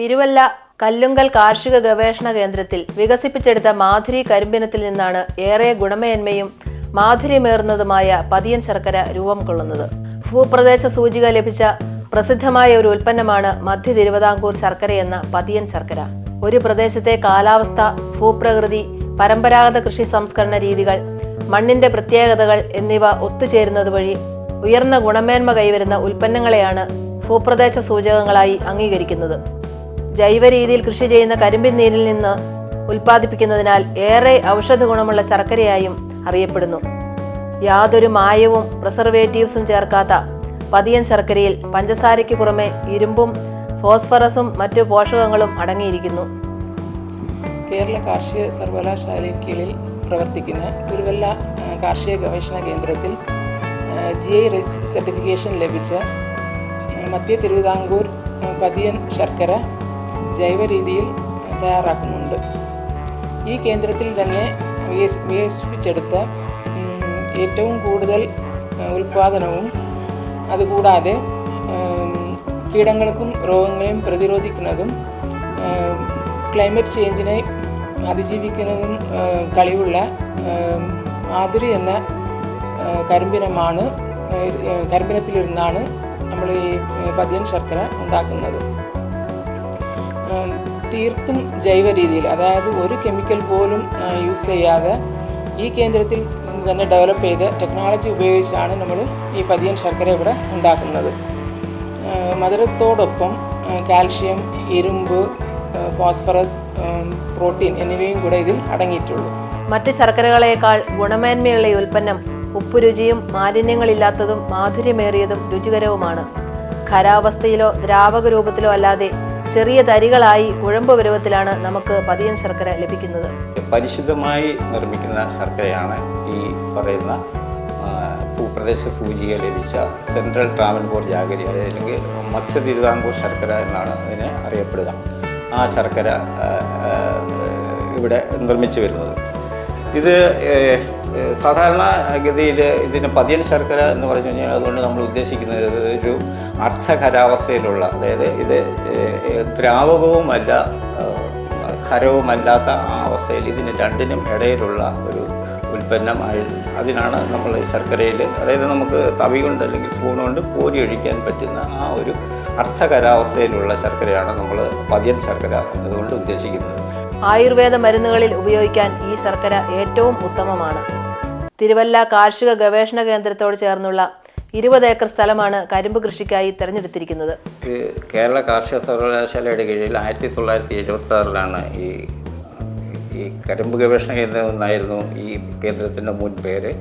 തിരുവല്ല കല്ലുങ്കൽ കാർഷിക ഗവേഷണ കേന്ദ്രത്തിൽ വികസിപ്പിച്ചെടുത്ത മാധുരി കരിമ്പിനത്തിൽ നിന്നാണ് ഏറെ ഗുണമേന്മയും മാധുര്യമേറുന്നതുമായ പതിയൻ ശർക്കര രൂപം കൊള്ളുന്നത്. ഭൂപ്രദേശ സൂചിക ലഭിച്ച പ്രസിദ്ധമായ ഒരു ഉൽപ്പന്നമാണ് മധ്യ തിരുവിതാംകൂർ ശർക്കര എന്ന പതിയൻ ശർക്കര. ഒരു പ്രദേശത്തെ കാലാവസ്ഥ ഭൂപ്രകൃതി പരമ്പരാഗത കൃഷി സംസ്കരണ രീതികൾ മണ്ണിന്റെ പ്രത്യേകതകൾ എന്നിവ ഒത്തുചേരുന്നത് വഴി ഉയർന്ന ഗുണമേന്മ കൈവരുന്ന ഉൽപ്പന്നങ്ങളെയാണ് ഭൂപ്രദേശ സൂചകങ്ങളായി അംഗീകരിക്കുന്നത്. ജൈവ രീതിയിൽ കൃഷി ചെയ്യുന്ന കരിമ്പിൻ നീരിൽ നിന്ന് ഉൽപ്പാദിപ്പിക്കുന്നതിനാൽ ഏറെ ഔഷധ ഗുണമുള്ള ശർക്കരയായും അറിയപ്പെടുന്നു. യാതൊരു മായവും പ്രിസർവേറ്റീവ്സും ചേർക്കാത്ത പതിയൻ ശർക്കരയിൽ പഞ്ചസാരയ്ക്ക് പുറമെ ഇരുമ്പും ഫോസ്ഫറസും മറ്റു പോഷകങ്ങളും അടങ്ങിയിരിക്കുന്നു. കേരള കാർഷിക സർവകലാശാലയ്ക്ക് കീഴിൽ പ്രവർത്തിക്കുന്ന തിരുവല്ല കാർഷിക ഗവേഷണ കേന്ദ്രത്തിൽ ജി ഐ സർട്ടിഫിക്കേഷൻ ലഭിച്ച മധ്യ തിരുവിതാംകൂർ പതിയൻ ശർക്കര ജൈവ രീതിയിൽ തയ്യാറാക്കുന്നുണ്ട്. ഈ കേന്ദ്രത്തിൽ തന്നെ വികസ് വികസിപ്പിച്ചെടുത്ത ഏറ്റവും കൂടുതൽ ഉൽപാദനവും അതുകൂടാതെ കീടങ്ങൾക്കും രോഗങ്ങളെയും പ്രതിരോധിക്കുന്നതും ക്ലൈമറ്റ് ചേഞ്ചിനെ അതിജീവിക്കുന്നതും കഴിവുള്ള ആതിരി എന്ന കരിമ്പിനമാണ് കരിമ്പിനത്തിലിരുന്നാണ് നമ്മൾ ഈ പതിയൻ ശർക്കര ഉണ്ടാക്കുന്നത്. തീർത്തും ജൈവ രീതിയിൽ അതായത് ഒരു കെമിക്കൽ പോലും യൂസ് ചെയ്യാതെ ഈ കേന്ദ്രത്തിൽ തന്നെ ഡെവലപ്പ് ചെയ്ത ടെക്നോളജി ഉപയോഗിച്ചാണ് നമ്മൾ ഈ പതിയൻ ശർക്കര ഇവിടെ ഉണ്ടാക്കുന്നത്. മധുരത്തോടൊപ്പം കാൽഷ്യം ഇരുമ്പ് ഫോസ്ഫറസ് പ്രോട്ടീൻ എന്നിവയും കൂടെ ഇതിൽ അടങ്ങിയിട്ടുള്ളൂ. മറ്റ് ശർക്കരകളേക്കാൾ ഗുണമേന്മയുള്ള ഈ ഉൽപ്പന്നം ഉപ്പുരുചിയും മാലിന്യങ്ങളില്ലാത്തതും മാധുര്യമേറിയതും രുചികരവുമാണ്. ഖരാവസ്ഥയിലോ ദ്രാവക രൂപത്തിലോ അല്ലാതെ ചെറിയ തരികളായി കുഴമ്പ് പരുവത്തിലാണ് നമുക്ക് പതിയൻ ശർക്കര ലഭിക്കുന്നത്. പരിശുദ്ധമായി നിർമ്മിക്കുന്ന ശർക്കരയാണ് ഈ പറയുന്ന ഭൂപ്രദേശ സൂചിക ലഭിച്ച സെൻട്രൽ ട്രാവൻകൂർ ജാഗരി അല്ലെങ്കിൽ മത്സ്യ തിരുവിതാംകൂർ ശർക്കര എന്നാണ് അതിനെ അറിയപ്പെടുക. ആ ശർക്കര ഇവിടെ നിർമ്മിച്ചു വരുന്നത്. ഇത് സാധാരണ ഗതിയിൽ ഇതിന് പതിയൻ ശർക്കര എന്ന് പറഞ്ഞു കഴിഞ്ഞാൽ അതുകൊണ്ട് നമ്മൾ ഉദ്ദേശിക്കുന്നത് ഒരു അർത്ഥഖരാവസ്ഥയിലുള്ള അതായത് ഇത് ദ്രാവകവുമല്ല ഖരവുമല്ലാത്ത ആ അവസ്ഥയിൽ ഇതിന് രണ്ടിനും ഇടയിലുള്ള ഒരു ഉൽപ്പന്നം ആയി അതിനാണ് നമ്മൾ ശർക്കരയിൽ അതായത് നമുക്ക് തവി കൊണ്ട് അല്ലെങ്കിൽ സ്പൂൺ കൊണ്ട് കോരി ഒഴിക്കാൻ പറ്റുന്ന ആ ഒരു അർത്ഥകരാവസ്ഥയിലുള്ള ശർക്കരയാണ് നമ്മൾ പതിയൻ ശർക്കര എന്നതുകൊണ്ട് ഉദ്ദേശിക്കുന്നത്. ആയുർവേദ മരുന്നുകളിൽ ഉപയോഗിക്കാൻ ഈ ശർക്കര ഏറ്റവും ഉത്തമമാണ്. തിരുവല്ല കാർഷിക ഗവേഷണ കേന്ദ്രത്തോട് ചേർന്നുള്ള ഇരുപത് ഏക്കർ സ്ഥലമാണ് കരിമ്പ് കൃഷിക്കായി തിരഞ്ഞെടുത്തിരിക്കുന്നത്. കേരള കാർഷിക സർവകലാശാലയുടെ കീഴിൽ ആയിരത്തി തൊള്ളായിരത്തി എഴുപത്തി ആറിലാണ് ഈ ഈ കരിമ്പ് ഗവേഷണ കേന്ദ്രം എന്നായിരുന്നു ഈ കേന്ദ്രത്തിന്റെ മുൻ പേര്.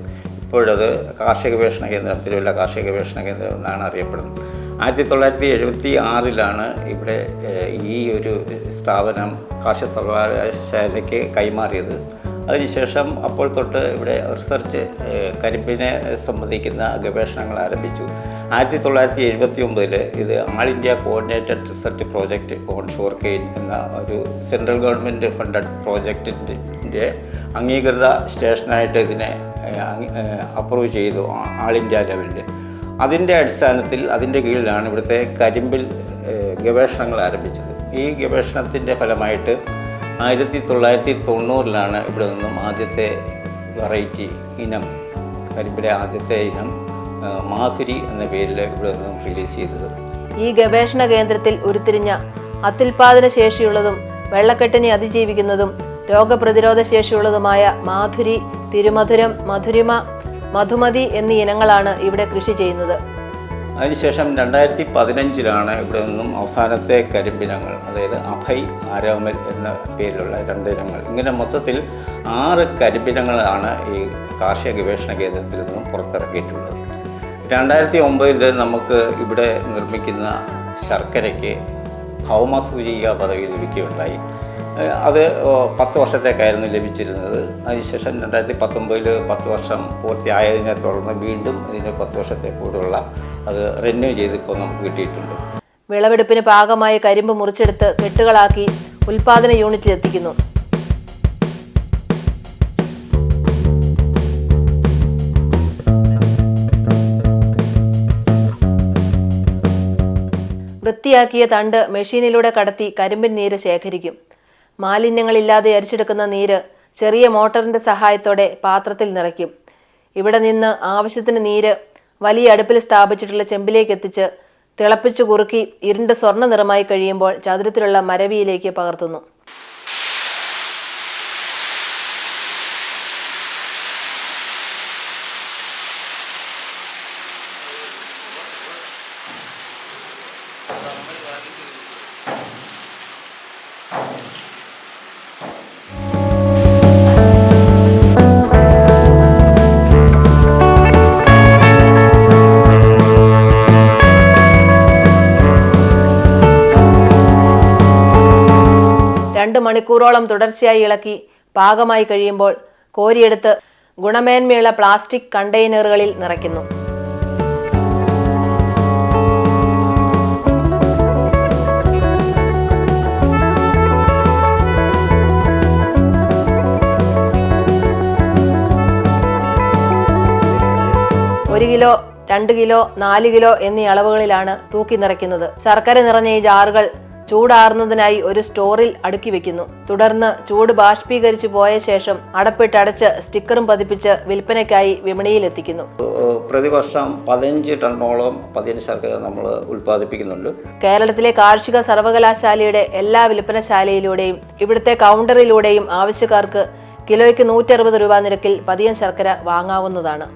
ഇപ്പോഴത് കാർഷിക ഗവേഷണ കേന്ദ്രം തിരുവല്ല കാർഷിക ഗവേഷണ കേന്ദ്രം എന്നാണ് അറിയപ്പെടുന്നത്. ആയിരത്തി തൊള്ളായിരത്തി എഴുപത്തി ആറിലാണ് ഇവിടെ ഈ ഒരു സ്ഥാപനം കാർഷിക സർവകലാശാലയ്ക്ക് കൈമാറിയത്. അതിനുശേഷം അപ്പോൾ തൊട്ട് ഇവിടെ റിസർച്ച് കരിമ്പിനെ സംബന്ധിക്കുന്ന ഗവേഷണങ്ങൾ ആരംഭിച്ചു. ആയിരത്തി തൊള്ളായിരത്തി എഴുപത്തി ഒമ്പതിൽ ഇത് all India coordinated research project on sugarcane എന്ന ഒരു സെൻട്രൽ ഗവൺമെന്റ് ഫണ്ടഡ് പ്രോജക്റ്റിന്റെ അംഗീകൃത സ്റ്റേഷനായിട്ട് ഇതിനെ അപ്രൂവ് ചെയ്തു ആൾ ഇന്ത്യ ലെവലിൽ അതിന്റെ അടിസ്ഥാനത്തിൽ അതിന്റെ കീഴിലാണ് ഇവിടുത്തെ കരിമ്പിൽ ഗവേഷണങ്ങൾ ആരംഭിച്ചത്. ഈ ഗവേഷണത്തിന്റെ ഫലമായിട്ട് ആയിരത്തി തൊള്ളായിരത്തി തൊണ്ണൂറിലാണ് ഇവിടെ നിന്നും ആദ്യത്തെ വെറൈറ്റി ഇനം കരിമ്പിലെ ആദ്യത്തെ ഇനം മാധുരി എന്ന പേരിൽ ഇവിടെ നിന്നും റിലീസ് ചെയ്തത്. ഈ ഗവേഷണ കേന്ദ്രത്തിൽ ഉരുത്തിരിഞ്ഞ അത്യുൽപാദന ശേഷിയുള്ളതും വെള്ളക്കെട്ടിനെ അതിജീവിക്കുന്നതും രോഗപ്രതിരോധ ശേഷിയുള്ളതുമായ മാധുരി തിരുമധുരം മധുരിമ മധുമതി എന്നീ ഇനങ്ങളാണ് ഇവിടെ കൃഷി ചെയ്യുന്നത്. അതിനുശേഷം രണ്ടായിരത്തി പതിനഞ്ചിലാണ് ഇവിടെ നിന്നും അവസാനത്തെ കരിമ്പിനങ്ങൾ അതായത് അഭയ് ആരോമൽ എന്ന പേരിലുള്ള രണ്ട് ഇനങ്ങൾ. ഇങ്ങനെ മൊത്തത്തിൽ ആറ് കരിമ്പിനങ്ങളാണ് ഈ കാർഷിക ഗവേഷണ കേന്ദ്രത്തിൽ നിന്നും പുറത്തിറക്കിയിട്ടുള്ളത്. രണ്ടായിരത്തി ഒമ്പതിൽ നമുക്ക് ഇവിടെ നിർമ്മിക്കുന്ന ശർക്കരയ്ക്ക് ഭൗമസൂചിക പദവി ലഭിക്കുകയുണ്ടായി. അത് പത്ത് വർഷത്തേക്കായിരുന്നു ലഭിച്ചിരുന്നത്. അതിനുശേഷം രണ്ടായിരത്തി പത്തൊമ്പതിൽ പത്ത് വർഷം പൂർത്തിയായതിനെ തുടർന്ന് വീണ്ടും ഇതിന് പത്ത് വർഷത്തെ കൂടെയുള്ള അത് റിന്യൂ ചെയ്ത് ചെയ്തിപ്പോൾ നമുക്ക് കിട്ടിയിട്ടുണ്ട്. വിളവെടുപ്പിന് പാകമായ കരിമ്പ് മുറിച്ചെടുത്ത് കെട്ടുകളാക്കി ഉൽപാദന യൂണിറ്റിൽ എത്തിക്കുന്നു. വൃത്തിയാക്കിയ തണ്ട് മെഷീനിലൂടെ കടത്തി കരിമ്പിൻ നീര് ശേഖരിക്കും. മാലിന്യങ്ങളില്ലാതെ അരിച്ചെടുക്കുന്ന നീര് ചെറിയ മോട്ടറിന്റെ സഹായത്തോടെ പാത്രത്തിൽ നിറയ്ക്കും. ഇവിടെ നിന്ന് ആവശ്യത്തിന് നീര് വലിയ അടുപ്പിൽ സ്ഥാപിച്ചിട്ടുള്ള ചെമ്പിലേക്ക് എത്തിച്ച് തിളപ്പിച്ചു കുറുക്കി ഇരുണ്ട് സ്വർണ നിറമായി കഴിയുമ്പോൾ ചതുരത്തിലുള്ള മരവിയിലേക്ക് പകർത്തുന്നു. രണ്ട് മണിക്കൂറോളം തുടർച്ചയായി ഇളക്കി പാകമായി കഴിയുമ്പോൾ കോരിയെടുത്ത് ഗുണമേന്മയുള്ള പ്ലാസ്റ്റിക് കണ്ടെയ്നറുകളിൽ നിറയ്ക്കുന്നു. ഒരു കിലോ രണ്ട് കിലോ നാല് കിലോ എന്നീ അളവുകളിലാണ് തൂക്കി നിറയ്ക്കുന്നത്. ശർക്കര നിറഞ്ഞ ഈ ജാറുകൾ ചൂടാറുന്നതിനായി ഒരു സ്റ്റോറിൽ അടുക്കി വെക്കുന്നു. തുടർന്ന് ചൂട് ബാഷ്പീകരിച്ച് പോയ ശേഷം അടപ്പിട്ടടച്ച് സ്റ്റിക്കറും പതിപ്പിച്ച് വിൽപ്പനയ്ക്കായി വിപണിയിൽ എത്തിക്കുന്നു. പ്രതിവർഷം പതിനഞ്ച് ടണ്ണോളം പതിനഞ്ച് ശർക്കര നമ്മൾ ഉൽപ്പാദിപ്പിക്കുന്നുണ്ട്. കേരളത്തിലെ കാർഷിക സർവകലാശാലയുടെ എല്ലാ വിൽപ്പനശാലയിലൂടെയും ഇവിടുത്തെ കൗണ്ടറിലൂടെയും ആവശ്യക്കാർക്ക് കിലോയ്ക്ക് നൂറ്ററുപത് രൂപ നിരക്കിൽ പതിയൻ ശർക്കര വാങ്ങാവുന്നതാണ്.